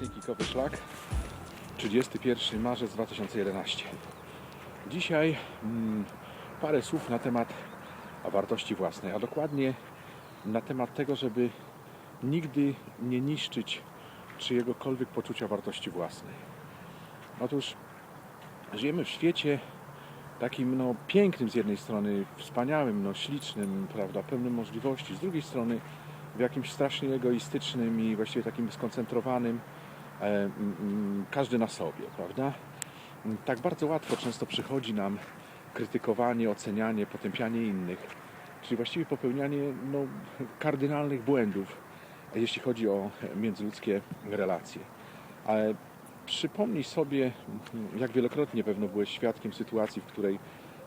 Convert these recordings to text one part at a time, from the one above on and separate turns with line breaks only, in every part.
Nocny Kikowy Szlak 31 marzec 2011 Dzisiaj mm, parę słów na temat wartości własnej, a dokładnie na temat tego, żeby nigdy nie niszczyć czyjegokolwiek poczucia wartości własnej. Otóż żyjemy w świecie takim no, pięknym z jednej strony, wspaniałym, no, ślicznym, prawda, pełnym możliwości, z drugiej strony w jakimś strasznie egoistycznym i właściwie takim skoncentrowanym, każdy na sobie, prawda? Tak bardzo łatwo często przychodzi nam krytykowanie, ocenianie, potępianie innych, czyli właściwie popełnianie no, kardynalnych błędów, jeśli chodzi o międzyludzkie relacje. Ale przypomnij sobie, jak wielokrotnie pewno byłeś świadkiem sytuacji, w której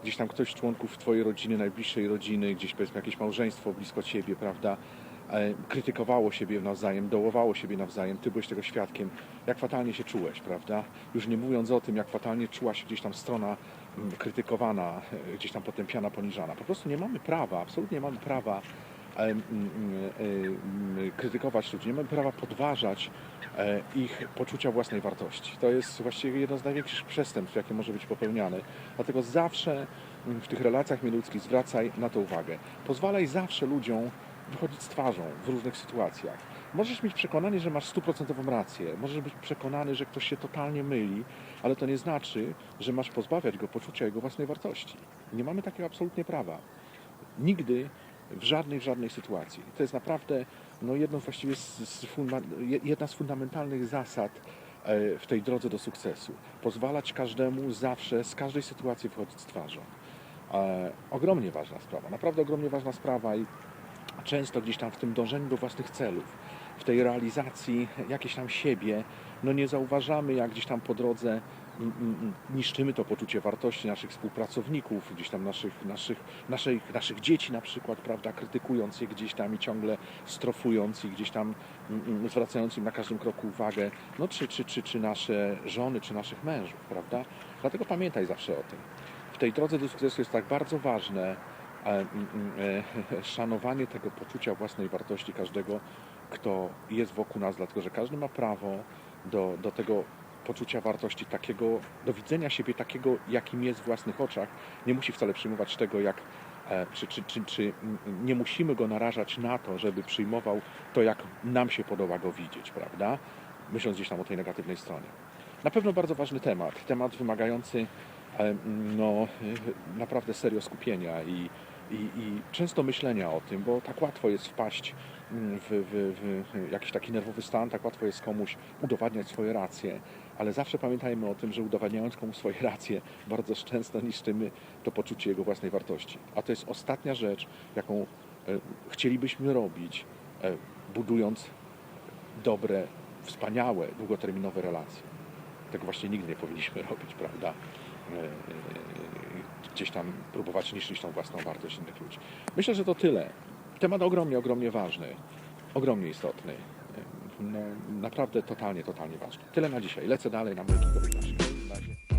gdzieś tam ktoś z członków Twojej rodziny, najbliższej rodziny, gdzieś powiedzmy jakieś małżeństwo blisko Ciebie, prawda, e, krytykowało siebie nawzajem, dołowało siebie nawzajem, Ty byłeś tego świadkiem, jak fatalnie się czułeś, prawda? Już nie mówiąc o tym, jak fatalnie czuła się gdzieś tam strona mm, krytykowana, e, gdzieś tam potępiana, poniżana. Po prostu nie mamy prawa, absolutnie nie mamy prawa e, mm, e, mm, krytykować ludzi, nie mamy prawa podważać e, ich poczucia własnej wartości. To jest właściwie jedno z największych przestępstw, jakie może być popełniane. Dlatego zawsze w tych relacjach międzyludzkich zwracaj na to uwagę. Pozwalaj zawsze ludziom wychodzić z twarzą w różnych sytuacjach. Możesz mieć przekonanie, że masz stuprocentową rację, możesz być przekonany, że ktoś się totalnie myli, ale to nie znaczy, że masz pozbawiać go poczucia jego własnej wartości. Nie mamy takiego absolutnie prawa. Nigdy, w żadnej, w żadnej sytuacji. To jest naprawdę no, właściwie z, z jedna z fundamentalnych zasad e, w tej drodze do sukcesu. Pozwalać każdemu zawsze z każdej sytuacji wychodzić z twarzą. E, ogromnie ważna sprawa, naprawdę ogromnie ważna sprawa i często gdzieś tam w tym dążeniu do własnych celów, w tej realizacji jakiejś tam siebie, no nie zauważamy, jak gdzieś tam po drodze niszczymy to poczucie wartości naszych współpracowników, gdzieś tam naszych, naszych, naszych, naszych dzieci na przykład, prawda, krytykując je gdzieś tam i ciągle strofując i gdzieś tam zwracając im na każdym kroku uwagę, no czy, czy, czy, czy nasze żony, czy naszych mężów, prawda? Dlatego pamiętaj zawsze o tym. W tej drodze do sukcesu jest tak bardzo ważne, szanowanie tego poczucia własnej wartości każdego, kto jest wokół nas, dlatego że każdy ma prawo do, do tego poczucia wartości, takiego, do widzenia siebie takiego, jakim jest w własnych oczach. Nie musi wcale przyjmować tego, jak, e, czy, czy, czy, czy mm, nie musimy go narażać na to, żeby przyjmował to, jak nam się podoba go widzieć, prawda? Myśląc gdzieś tam o tej negatywnej stronie. Na pewno bardzo ważny temat, temat wymagający e, no, e, naprawdę serio skupienia i, i, i często myślenia o tym, bo tak łatwo jest wpaść mm, w, w, w jakiś taki nerwowy stan, tak łatwo jest komuś udowadniać swoje racje, ale zawsze pamiętajmy o tym, że udowadniając komuś swoje racje, bardzo często niszczymy to poczucie jego własnej wartości. A to jest ostatnia rzecz, jaką e, chcielibyśmy robić, e, budując dobre, wspaniałe, długoterminowe relacje. Tego właśnie nigdy nie powinniśmy robić, prawda? Gdzieś tam próbować niszczyć tą własną wartość innych ludzi. Myślę, że to tyle. Temat ogromnie, ogromnie ważny, ogromnie istotny. No, naprawdę totalnie, totalnie ważny. Tyle na dzisiaj. Lecę dalej na mój razie.